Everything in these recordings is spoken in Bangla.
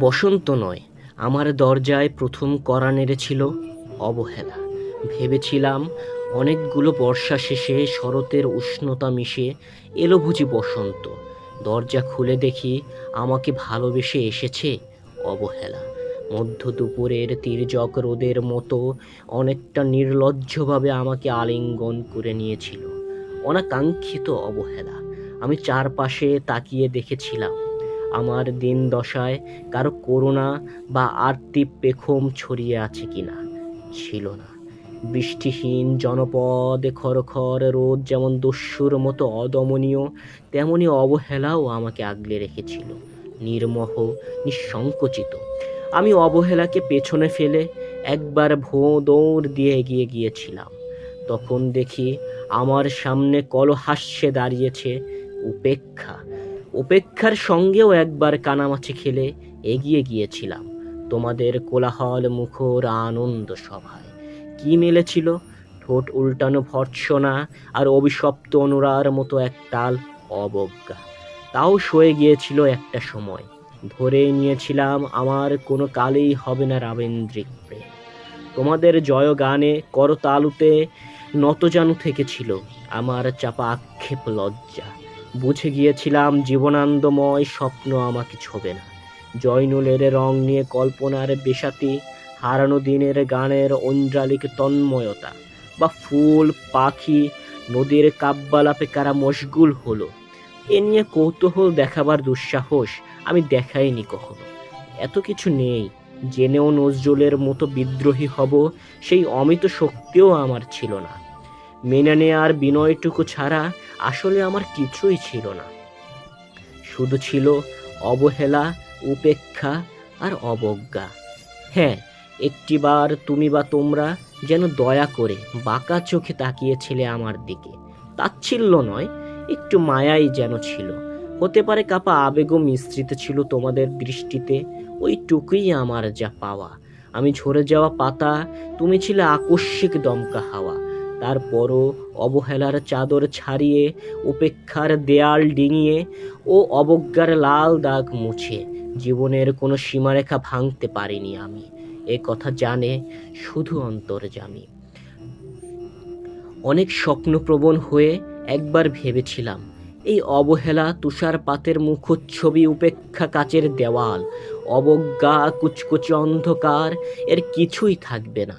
বসন্ত নয়, আমার দরজায় প্রথম কড়া নেড়েছিল অবহেলা। ভেবেছিলাম অনেকগুলো বর্ষা শেষে শরতের উষ্ণতা মিশে এলো বুঝি বসন্ত। দরজা খুলে দেখি আমাকে ভালোবেসে এসেছে অবহেলা। মধ্য দুপুরের তির্যক রোদের মতো অনেকটা নির্লজ্জভাবে আমাকে আলিঙ্গন করে নিয়েছিল। অনাকাঙ্ক্ষিত অবহেলা। আমি চারপাশে তাকিয়ে দেখেছিলাম। আমার দিন দশায় কারও করুণা বা আরতি পেখম ছড়িয়ে আছে কিনা ছিল না। বৃষ্টিহীন জনপদে খরখর রোদ যেমন দস্যুর মতো অদমনীয়, তেমনি অবহেলাও আমাকে আগলে রেখেছিল। নির্মহ, নিঃসংকোচিত। আমি অবহেলাকে পেছনে ফেলে একবার ভোঁ দৌড় দিয়ে এগিয়ে গিয়েছিলাম। তখন দেখি আমার সামনে কলহাস্যে দাঁড়িয়েছে উপেক্ষা উপেক্ষার সঙ্গেও একবার কানামাছি খেলে এগিয়ে গিয়েছিলাম। তোমাদের কোলাহল, মুখর, আনন্দ সভায়। কি মিলেছিল? ঠোঁট উল্টানো ভর্ৎসনা আর অভিশপ্ত অনুরার মতো এক তাল অবজ্ঞা। তাও সয়ে গিয়েছিল একটা সময়। ধরে নিয়েছিলাম, আমার কোনো কালেই হবে না রাবেন্দ্রিক প্রেম। তোমাদের জয় গানে করতালুতে নতজানু থেকেছিল আমার চাপা আক্ষেপ লজ্জা। বুঝে গিয়েছিলাম জীবনান্দময় স্বপ্ন আমাকে ছোবে না। জয়নুলের রং নিয়ে কল্পনার বেশাতি হারানো দিনের গানের ঐন্দ্রালিক তন্ময়তা, বা ফুল, পাখি, নদীর কাব্যালাপে কারা মশগুল হলো, এ নিয়ে কৌতূহল দেখাবার দুঃসাহস আমি দেখাইনি কখনো। এত কিছু নেই, জেনেও নজরুলের মতো বিদ্রোহী হব সেই অমিত শক্তিও আমার ছিল না। মেনে নেয়ার বিনয়টুকু ছাড়া আসলে আমার কিছুই ছিল না। শুধু ছিল অবহেলা, উপেক্ষা আর অবজ্ঞা। হ্যাঁ একটিবার তুমি বা তোমরা যেন দয়া করে বাঁকা চোখে তাকিয়েছিলে আমার দিকে। তাচ্ছিল্য নয়, একটু মায়াই যেন ছিল। হতে পারে কাপা আবেগও মিশ্রিত ছিল তোমাদের দৃষ্টিতে ওইটুকুই আমার যা পাওয়া। আমি ঝরে যাওয়া পাতা, তুমি ছিলে আকস্মিক দমকা হাওয়া। তারপরও অবহেলার চাদর ছাড়িয়ে, উপেক্ষার দেয়াল ডিঙিয়ে ও অবজ্ঞার লাল দাগ মুছে। জীবনের কোনো সীমারেখা ভাঙতে পারিনি আমি। এ কথা জানে শুধু অন্তর্জামী অনেক স্বপ্নপ্রবণ হয়ে একবার ভেবেছিলাম, এই অবহেলা তুষারপাতের মুখচ্ছবি, উপেক্ষা কাচের দেওয়াল, অবজ্ঞা, কুচকুচে অন্ধকার, এর কিছুই থাকবে না।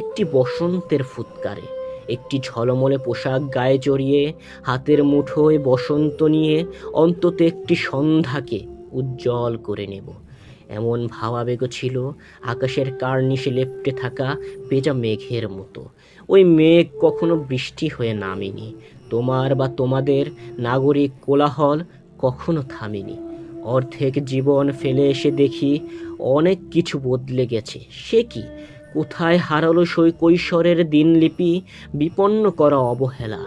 একটি বসন্তের ফুৎকারে। একটি ঝলমলে পোশাক গায়ে জড়িয়ে, হাতের মুঠোয় বসন্ত নিয়ে অন্তত একটি সন্ধ্যাকে উজ্জ্বল করে নেব। এমন ভাবাবেগ ছিল আকাশের কার্নিশে লেপ্টে থাকা পেজা মেঘের মতো। ওই মেঘ কখনো বৃষ্টি হয়ে নামেনি। তোমার বা তোমাদের নাগরিক কোলাহল কখনো থামেনি। অর্ধেক জীবন ফেলে এসে দেখি অনেক কিছু বদলে গেছে। সে কি? কোথায় হারালো সই কৈশোরের দিনলিপি? বিপন্ন করা অবহেলা।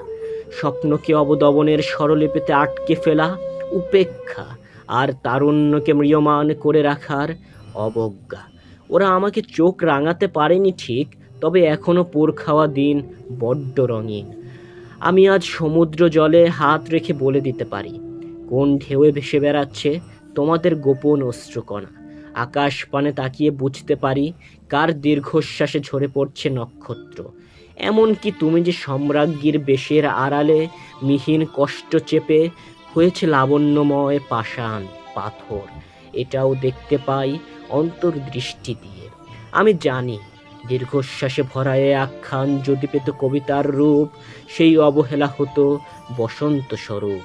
স্বপ্নকে অবদমনের স্বরলিপিতে আটকে ফেলা উপেক্ষা, আর তারুণ্যকে ম্রিয়মান করে রাখার অবজ্ঞা। ওরা আমাকে চোখ রাঙাতে পারেনি ঠিক, তবে এখনও পোর খাওয়া দিন বড্ড রঙিন। আমি আজ সমুদ্র জলে হাত রেখে বলে দিতে পারি, কোন ঢেউয়ে ভেসে বেড়াচ্ছে তোমাদের গোপন অশ্রুকণা আকাশ পানে তাকিয়ে বুঝতে পারি কার দীর্ঘশ্বাসে ঝরে পড়ছে নক্ষত্র। এমনকি তুমি যে সম্রাজ্ঞীর বেশের আড়ালে মিহিন কষ্ট চেপে হয়েছে লাবণ্যময় পাষাণ পাথর, এটাও দেখতে পাই অন্তর্দৃষ্টি দিয়ে। আমি জানি দীর্ঘশ্বাসে ভরা আখ্যান যদি পেত কবিতার রূপ, সেই অবহেলা হতো বসন্ত স্বরূপ।